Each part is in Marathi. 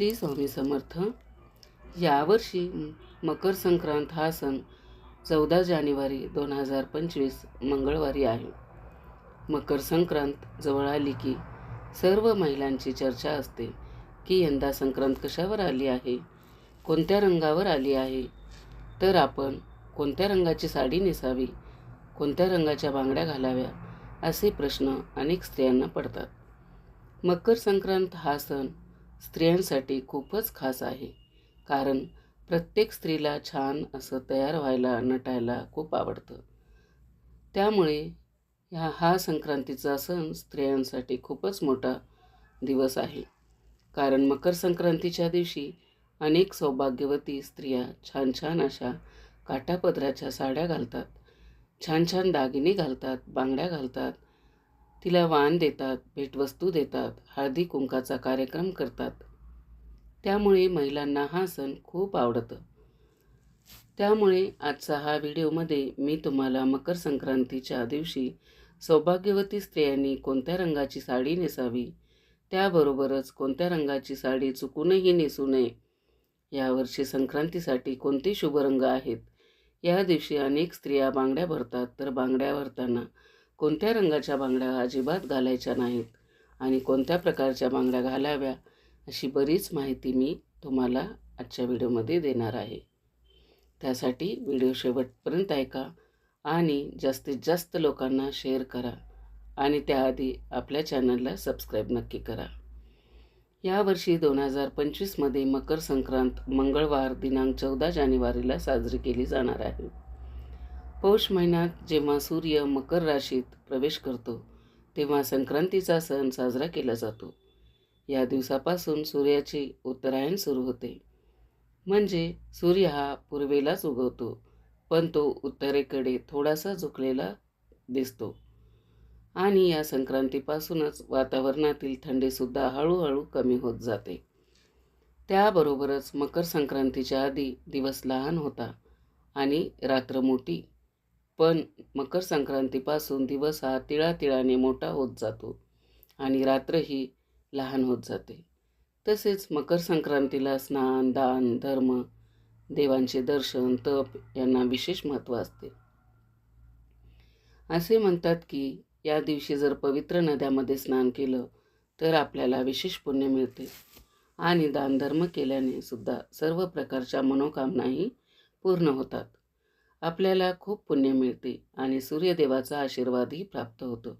श्री स्वामी समर्थ. यावर्षी मकर संक्रांत हा सण चौदा जानेवारी दोन हजार पंचवीस मंगळवारी आहे. मकर संक्रांत जवळ आली की सर्व महिलांची चर्चा असते की यंदा संक्रांत कशावर आली आहे कोणत्या रंगावर आली आहे? तर आपण कोणत्या रंगाची साडी नेसावी कोणत्या रंगाच्या बांगड्या घालाव्या असे प्रश्न अनेक स्त्रियांना पडतात. मकर संक्रांत हा सण स्त्रियांसाठी खूपच खास आहे. कारण प्रत्येक स्त्रीला छान असं तयार व्हायला नटायला खूप आवडतं. त्यामुळे ह्या हा संक्रांतीचा सण स्त्रियांसाठी खूपच मोठा दिवस आहे. कारण मकर संक्रांतीच्या दिवशी अनेक सौभाग्यवती स्त्रिया छान छान अशा काटापदराच्या साड्या घालतात. छान छान दागिने घालतात बांगड्या घालतात तिला वाण देतात भेटवस्तू देतात हळदी कुंकाचा कार्यक्रम करतात. त्यामुळे महिलांना हा सण खूप आवडतं. त्यामुळे आजचा हा व्हिडिओमध्ये मी तुम्हाला मकर संक्रांतीच्या दिवशी सौभाग्यवती स्त्रियांनी कोणत्या रंगाची साडी नेसावी त्याबरोबरच कोणत्या रंगाची साडी चुकूनही नेसू नये यावर्षी संक्रांतीसाठी कोणते शुभ रंग आहेत या दिवशी अनेक स्त्रिया बांगड्या भरतात तर बांगड्या भरताना कोणत्या रंगाच्या बांगड्या अजिबात घालायच्या नाहीत आणि कोणत्या प्रकारच्या बांगड्या घालाव्या अशी बरीच माहिती मी तुम्हाला आजच्या व्हिडिओमध्ये देणार आहे. त्यासाठी व्हिडिओ शेवटपर्यंत ऐका आणि जास्तीत जास्त लोकांना शेअर करा आणि त्याआधी आपल्या चॅनलला सबस्क्राईब नक्की करा. यावर्षी दोन हजार पंचवीसमध्ये मकर संक्रांत मंगळवार दिनांक चौदा जानेवारीला साजरी केली जाणार आहे. पौष महिन्यात जेव्हा सूर्य मकर राशीत प्रवेश करतो तेव्हा संक्रांतीचा सण साजरा केला जातो. या दिवसापासून सूर्याची उत्तरायण सुरू होते. म्हणजे सूर्य हा पूर्वेलाच उगवतो पण तो उत्तरेकडे थोडासा झुकलेला दिसतो. आणि या संक्रांतीपासूनच वातावरणातील थंडीसुद्धा हळूहळू कमी होत जाते. त्याबरोबरच मकर संक्रांतीच्या आधी दिवस लहान होता आणि रात्र मोठी पण मकर संक्रांतीपासून दिवस हा तिळातिळाने मोठा होत जातो आणि रात्रही लहान होत जाते. तसेच मकर संक्रांतीला स्नान दान धर्म देवांचे दर्शन तप यांना विशेष महत्त्व असते. असे म्हणतात की या दिवशी जर पवित्र नद्यामध्ये स्नान केलं तर आपल्याला विशेष पुण्य मिळते आणि दानधर्म केल्याने सुद्धा सर्व प्रकारच्या मनोकामनाही पूर्ण होतात. आपल्याला खूप पुण्य मिळते आणि सूर्यदेवाचा आशीर्वादही प्राप्त होतो.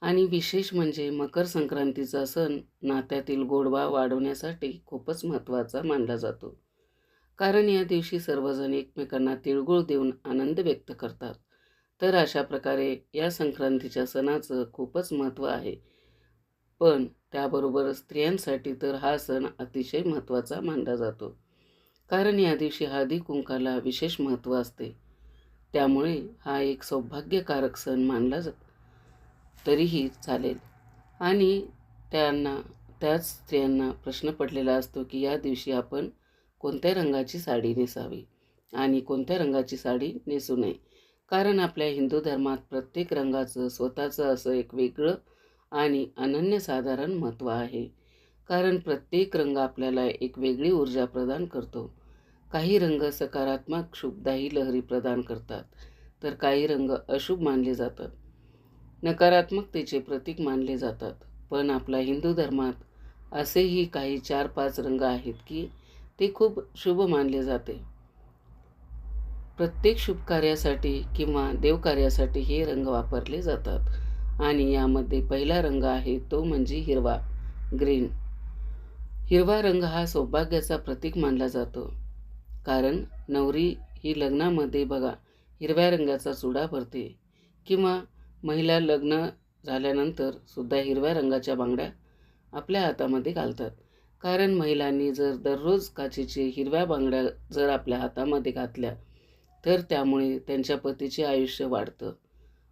आणि विशेष म्हणजे मकर संक्रांतीचा सण नात्यातील गोडवा वाढवण्यासाठी खूपच महत्त्वाचा मानला जातो. कारण या दिवशी सर्वजण एकमेकांना तिळगुळ देऊन आनंद व्यक्त करतात. तर अशा प्रकारे या संक्रांतीच्या सणाचं खूपच महत्त्व आहे. पण त्याबरोबर स्त्रियांसाठी तर हा सण अतिशय महत्त्वाचा मानला जातो. कारण या दिवशी हळदी कुंकाला विशेष महत्त्व असते. त्यामुळे हा एक सौभाग्यकारक सण मानला जातो. तरीही चालेल. आणि त्यांना त्याच स्त्रियांना प्रश्न पडलेला असतो की या दिवशी आपण कोणत्या रंगाची साडी नेसावी आणि कोणत्या रंगाची साडी नेसू नये? कारण आपल्या हिंदू धर्मात प्रत्येक रंगाचं स्वतःचं असं एक वेगळं आणि अनन्यसाधारण महत्त्व आहे. कारण प्रत्येक रंग आपल्याला एक वेगळी ऊर्जा प्रदान करतो. काही रंग सकारात्मक शुभदायी लहरी प्रदान करतात तर काही रंग अशुभ मानले जातात. नकारात्मकतेचे प्रतीक मानले जातात. पण आपल्या हिंदू धर्मात असेही काही चार पाच रंग आहेत की ते खूप शुभ मानले जाते. प्रत्येक शुभ कार्यासाठी किंवा देवकार्यासाठी हे रंग वापरले जातात आणि यामध्ये पहिला रंग आहे तो म्हणजे हिरवा ग्रीन. हिरवा रंग हा सौभाग्याचा प्रतीक मानला जातो. कारण नवरी ही लग्नामध्ये बघा हिरव्या रंगाचा चुडा भरते किंवा महिला लग्न झाल्यानंतर सुद्धा हिरव्या रंगाच्या बांगड्या आपल्या हातामध्ये घालतात. कारण महिलांनी जर दररोज काचेचे हिरव्या बांगड्या जर आपल्या हातामध्ये घातल्या तर त्यामुळे त्यांच्या पतीचे आयुष्य वाढतं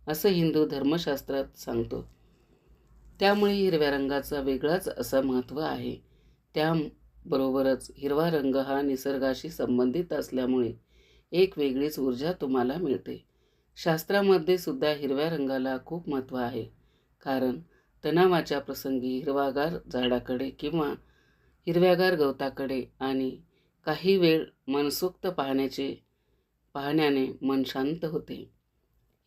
असं हिंदू धर्मशास्त्रात सांगतो. त्यामुळे हिरव्या रंगाचा वेगळाच असं महत्त्व आहे. त्या बरोबरच हिरवा रंग हा निसर्गाशी संबंधित असल्यामुळे एक वेगळीच ऊर्जा तुम्हाला मिळते. शास्त्रामध्ये सुद्धा हिरव्या रंगाला खूप महत्त्व आहे. कारण तणावाच्या प्रसंगी हिरवागार झाडाकडे किंवा हिरव्यागार गवताकडे आणि काही वेळ मनसोक्त पाहण्याचे पाहण्याने मन शांत होते.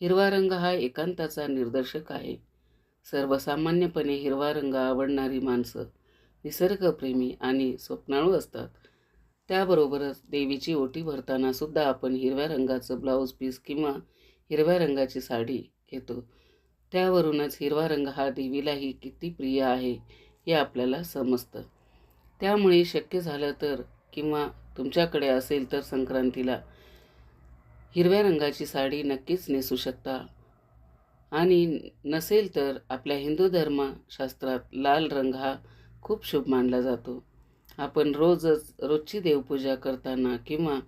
हिरवा रंग हा एकांताचा निर्देशक आहे. सर्वसामान्यपणे हिरवा रंग आवडणारी माणसं निसर्गप्रेमी आणि स्वप्नाळू असतात. त्याबरोबरच देवीची ओटी भरताना सुद्धा आपण हिरव्या रंगाचं ब्लाऊज पीस किंवा हिरव्या रंगाची साडी घेतो. त्यावरूनच हिरवा रंग हा देवीलाही किती प्रिय आहे हे आपल्याला समजतं. त्यामुळे शक्य झालं तर किंवा तुमच्याकडे असेल तर संक्रांतीला हिरव्या रंगाची साडी नक्कीच नेसू शकता. आणि नसेल तर आपल्या हिंदू धर्मशास्त्रात लाल रंग हा खूप शुभ मानला जातो. आपण रोजच रोजची देवपूजा करताना किंवा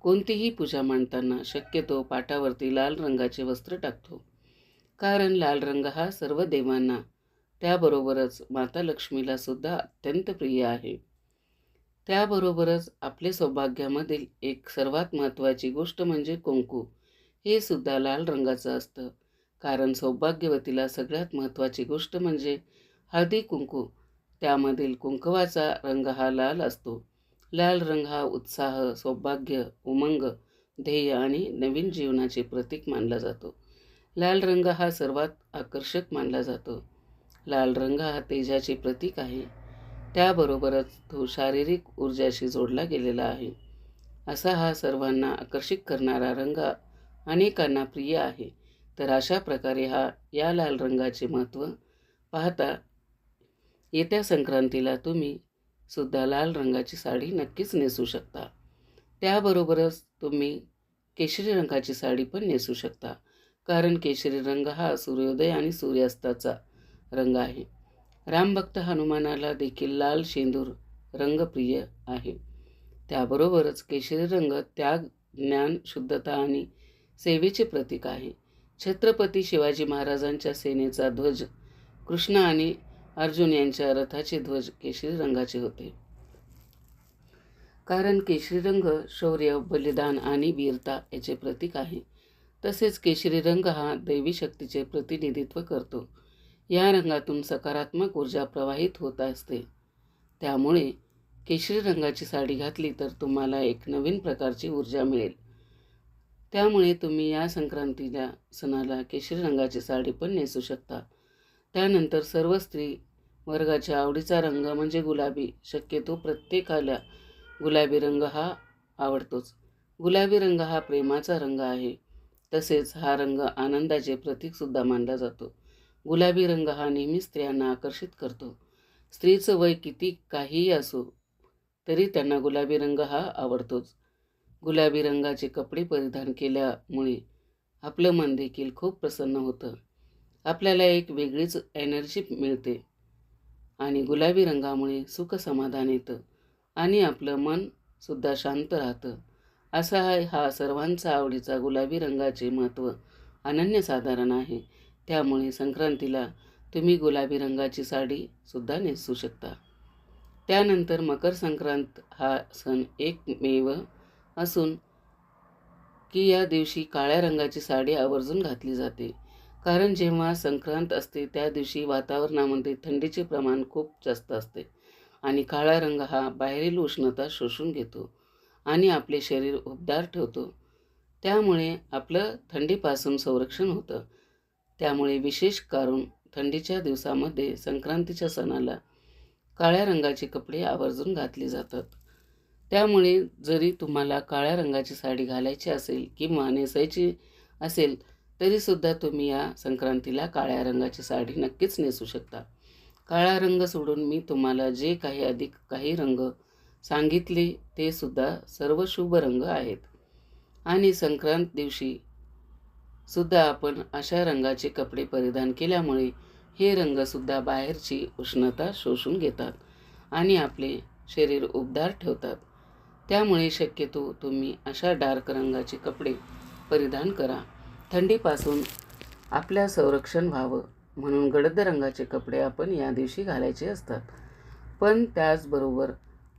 कोणतीही पूजा मांडताना शक्यतो पाटावरती लाल रंगाचे वस्त्र टाकतो. कारण लाल रंग हा सर्व देवांना त्याबरोबरच माता लक्ष्मीला सुद्धा अत्यंत प्रिय आहे. त्याबरोबरच आपले सौभाग्यामधील एक सर्वात महत्त्वाची गोष्ट म्हणजे कुंकू. हे सुद्धा लाल रंगाचं असतं. कारण सौभाग्यवतीला सगळ्यात महत्त्वाची गोष्ट म्हणजे हळदी कुंकू. त्यामधील कुंकवाचा रंग हा लाल असतो. लाल रंग हा उत्साह सौभाग्य उमंग ध्येय आणि नवीन जीवनाचे प्रतीक मानला जातो. लाल रंग हा सर्वात आकर्षक मानला जातो. लाल रंग हा तेजाचे प्रतीक आहे. त्याबरोबरच तो शारीरिक ऊर्जाशी जोडला गेलेला आहे. असा हा सर्वांना आकर्षित करणारा रंग अनेकांना प्रिय आहे. तर अशा प्रकारे हा या लाल रंगाचे महत्त्व पाहता येत्या संक्रांतीला तुम्ही सुद्धा लाल रंगाची साडी नक्कीच नेसू शकता. त्याबरोबरच तुम्ही केशरी रंगाची साडी पण नेसू शकता. कारण केशरी रंग हा सूर्योदय आणि सूर्यास्ताचा रंग आहे. रामभक्त हनुमानाला देखील लाल शेंदूर रंग प्रिय आहे. त्याबरोबरच केशरी रंग त्याग ज्ञान शुद्धता आणि सेवेचे प्रतीक आहे. छत्रपती शिवाजी महाराजांच्या सेनेचा ध्वज कृष्ण आणि अर्जुन यांच्या रथाचे ध्वज केशरी रंगाचे होते. कारण केशरी रंग शौर्य बलिदान आणि वीरता याचे प्रतीक आहे तसेच केशरी रंग हा दैवी शक्तीचे प्रतिनिधित्व करतो. या रंगातून सकारात्मक ऊर्जा प्रवाहित होत असते. त्यामुळे केशरी रंगाची साडी घातली तर तुम्हाला एक नवीन प्रकारची ऊर्जा मिळेल. त्यामुळे तुम्ही या संक्रांतीला सणाला केशरी रंगाची साडी पण नेसू शकता. त्यानंतर सर्व स्त्री वर्गाच्या आवडीचा रंग म्हणजे गुलाबी. शक्यतो प्रत्येकाला गुलाबी रंग हा आवडतोच. गुलाबी रंग हा प्रेमाचा रंग आहे. तसेच हा रंग आनंदाचे प्रतीकसुद्धा मानला जातो. गुलाबी रंग हा नेहमी स्त्रियांना आकर्षित करतो. स्त्रीचं वय किती काहीही असो तरी त्यांना गुलाबी रंग हा आवडतोच. गुलाबी रंगाचे कपडे परिधान केल्यामुळे आपलं मन देखील खूप प्रसन्न होतं. आपल्याला एक वेगळीच एनर्जी मिळते. आणि गुलाबी रंगामुळे सुख समाधान येतं. आणि आपलं मनसुद्धा शांत राहतं. असा हा सर्वांचा आवडीचा गुलाबी रंगाचे महत्त्व अनन्यसाधारण आहे. त्यामुळे संक्रांतीला तुम्ही गुलाबी रंगाची साडीसुद्धा नेसू शकता. त्यानंतर मकर संक्रांत हा सण एकमेव असून की या दिवशी काळ्या रंगाची साडी आवर्जून घातली जाते. कारण जेव्हा संक्रांत असते त्या दिवशी वातावरणामध्ये थंडीचे प्रमाण खूप जास्त असते आणि काळा रंग हा बाहेरील उष्णता शोषून घेतो आणि आपले शरीर उबदार ठेवतो. त्यामुळे आपलं थंडीपासून संरक्षण होतं. त्यामुळे विशेष करून थंडीच्या दिवसामध्ये संक्रांतीच्या सणाला काळ्या रंगाचे कपडे आवर्जून घातले जातात. त्यामुळे जरी तुम्हाला काळ्या रंगाची साडी घालायची असेल किंवा नेसायची असेल तरीसुद्धा तुम्ही या संक्रांतीला काळ्या रंगाची साडी नक्कीच नेसू शकता. काळा रंग सोडून मी तुम्हाला जे काही अधिक काही रंग सांगितले ते सुद्धा सर्व शुभ रंग आहेत. आणि संक्रांत दिवशी सुद्धा आपण अशा रंगाचे कपडे परिधान केल्यामुळे हे रंगसुद्धा बाहेरची उष्णता शोषून घेतात आणि आपले शरीर उबदार ठेवतात. त्यामुळे शक्यतो तुम्ही अशा डार्क रंगाचे कपडे परिधान करा. थंडीपासून आपल्या संरक्षण व्हावं म्हणून गडद रंगाचे कपडे आपण या दिवशी घालायचे असतात. पण त्याचबरोबर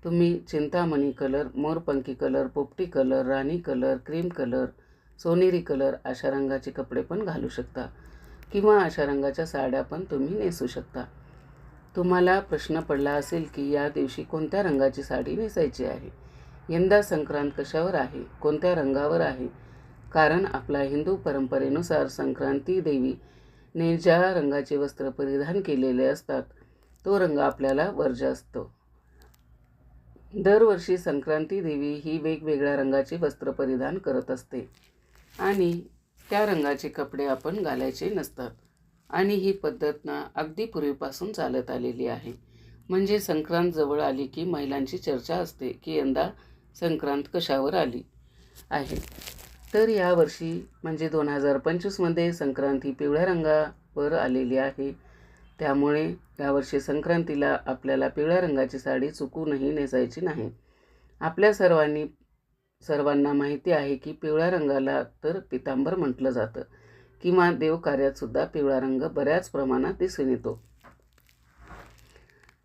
तुम्ही चिंतामणी कलर मोरपंखी कलर पोपटी कलर राणी कलर क्रीम कलर सोनेरी कलर अशा रंगाचे कपडे पण घालू शकता. किंवा अशा रंगाच्या साड्या पण तुम्ही नेसू शकता. तुम्हाला प्रश्न पडला असेल की या दिवशी कोणत्या रंगाची साडी नेसायची आहे? यंदा संक्रांत कशावर आहे? कोणत्या रंगावर आहे? कारण आपल्या हिंदू परंपरेनुसार संक्रांती देवीने ज्या रंगाचे वस्त्र परिधान केलेले असतात तो रंग आपल्याला वर्ज असतो. दरवर्षी संक्रांती देवी ही वेगवेगळ्या रंगाचे वस्त्र परिधान करत असते आणि त्या रंगाचे कपडे आपण घालायचे नसतात आणि ही पद्धत ना अगदी पूर्वीपासून चालत आलेली आहे. म्हणजे संक्रांत जवळ आली की महिलांची चर्चा असते की यंदा संक्रांत कशावर आली आहे? तर यावर्षी म्हणजे दोन हजार पंचवीसमध्ये संक्रांती पिवळ्या रंगावर आलेली आहे. त्यामुळे यावर्षी संक्रांतीला आपल्याला पिवळ्या रंगाची साडी चुकूनही नेसायची नाही. आपल्या सर्वांनी सर्वांना माहिती आहे की पिवळ्या रंगाला तर पितांबर म्हटलं जातं. किंवा देवकार्यातसुद्धा पिवळा रंग बऱ्याच प्रमाणात दिसून येतो.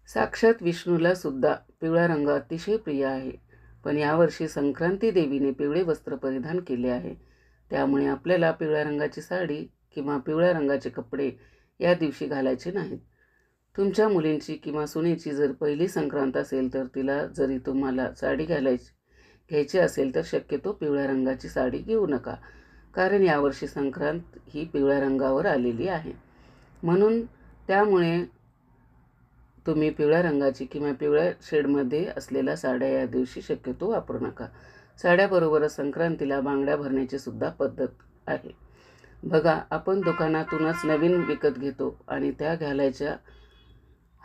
साक्षात विष्णूला सुद्धा पिवळा रंग अतिशय प्रिय आहे. पण यावर्षी संक्रांती देवीने पिवळे वस्त्र परिधान केले आहे. त्यामुळे आपल्याला पिवळ्या रंगाची साडी किंवा पिवळ्या रंगाचे कपडे या दिवशी घालायचे नाहीत. तुमच्या मुलींची किंवा सुनेची जर पहिली संक्रांत असेल तर तिला जरी तुम्हाला साडी घालायची घ्यायची असेल तर शक्यतो पिवळ्या रंगाची साडी घेऊ नका कारण यावर्षी संक्रांत ही पिवळ्या रंगावर आलेली आहे. म्हणून त्यामुळे तुम्ही पिवळ्या रंगाची किंवा पिवळ्या शेडमध्ये असलेल्या साड्या या दिवशी शक्यतो वापरू नका. साड्याबरोबरच संक्रांतीला बांगड्या भरण्याची सुद्धा पद्धत आहे. बघा आपण दुकानातूनच नवीन विकत घेतो आणि त्या घालायच्या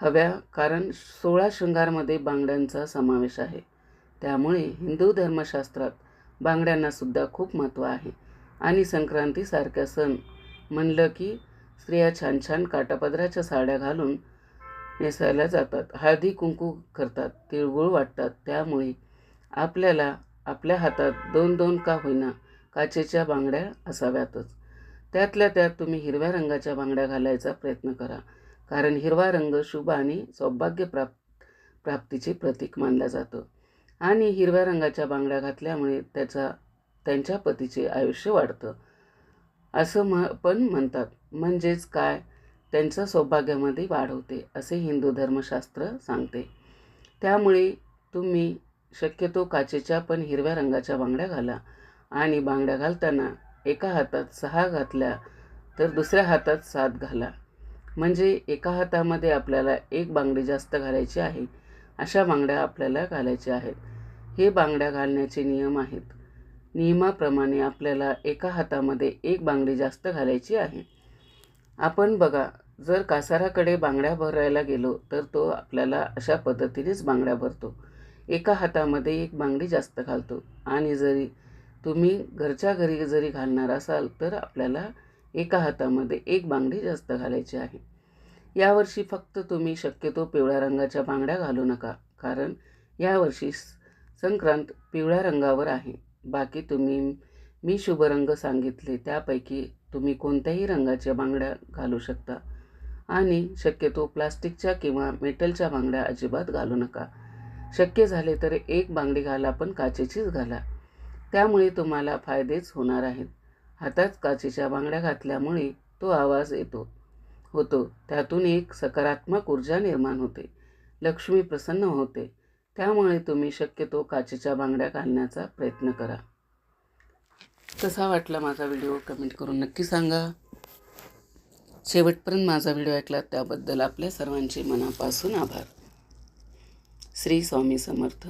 हव्या कारण सोळा शृंगारमध्ये बांगड्यांचा समावेश आहे. त्यामुळे हिंदू धर्मशास्त्रात बांगड्यांनासुद्धा खूप महत्त्व आहे. आणि संक्रांतीसारख्या सण म्हणलं की स्त्रिया छान छान काटापदराच्या साड्या घालून नेसायला जातात. हळदी कुंकू करतात तिळगुळ वाटतात. त्यामुळे आपल्याला आपल्या हातात दोन दोन का होईना काचेच्या बांगड्या असाव्यातच. त्यातल्या त्यात तुम्ही हिरव्या रंगाच्या बांगड्या घालायचा प्रयत्न करा. कारण हिरवा रंग शुभ आणि सौभाग्य प्राप प्राप्तीचे प्रतीक मानला जातं. आणि हिरव्या रंगाच्या बांगड्या घातल्यामुळे त्याचा त्यांच्या पतीचे आयुष्य वाढतं. असं म पण म्हणतात. म्हणजेच काय? त्यांचं सौभाग्यामध्ये वाढ होते असे हिंदू धर्मशास्त्र सांगते. त्यामुळे तुम्ही शक्यतो काचेच्या पण हिरव्या रंगाच्या बांगड्या घाला आणि बांगड्या घालताना एका हातात सहा घातल्या तर दुसऱ्या हातात सात घाला. म्हणजे एका हातामध्ये आपल्याला एक बांगडी जास्त घालायची आहे अशा बांगड्या आपल्याला घालायच्या आहेत. हे बांगड्या घालण्याचे नियम आहेत. नियमाप्रमाणे आपल्याला एका हातामध्ये एक बांगडी जास्त घालायची आहे. आपण बघा जर कासाराकडे बांगड्या भरायला गेलो तर तो आपल्याला अशा पद्धतीनेच बांगड्या भरतो. एका हातामध्ये एक बांगडी जास्त घालतो. आणि जरी तुम्ही घरच्या घरी जरी घालणार असाल तर आपल्याला एका हातामध्ये एक बांगडी जास्त घालायची आहे. यावर्षी फक्त तुम्ही शक्यतो पिवळ्या रंगाच्या बांगड्या घालू नका कारण यावर्षी संक्रांत पिवळ्या रंगावर आहे. बाकी तुम्ही मी शुभ रंग सांगितले त्यापैकी तुम्ही कोणत्याही रंगाच्या बांगड्या घालू शकता. आणि शक्यतो प्लास्टिकच्या किंवा मेटलच्या बांगड्या अजिबात घालू नका. शक्य झाले तर एक बांगडी घाला पण काचेचीच घाला. त्यामुळे तुम्हाला फायदेच होणार आहेत. हातात काचेच्या बांगड्या घातल्यामुळे तो आवाज येतो. होतो. त्यातून एक सकारात्मक ऊर्जा निर्माण होते. लक्ष्मी प्रसन्न होते. त्यामुळे तुम्ही शक्यतो काचेच्या बांगड्या घालण्याचा प्रयत्न करा. कसा वाटला माझा व्हिडिओ कमेंट करून नक्की सांगा. शेवटपर्यंत माझा व्हिडिओ ऐकला त्याबद्दल आपल्या सर्वांचे मनापासून आभार. श्री स्वामी समर्थ.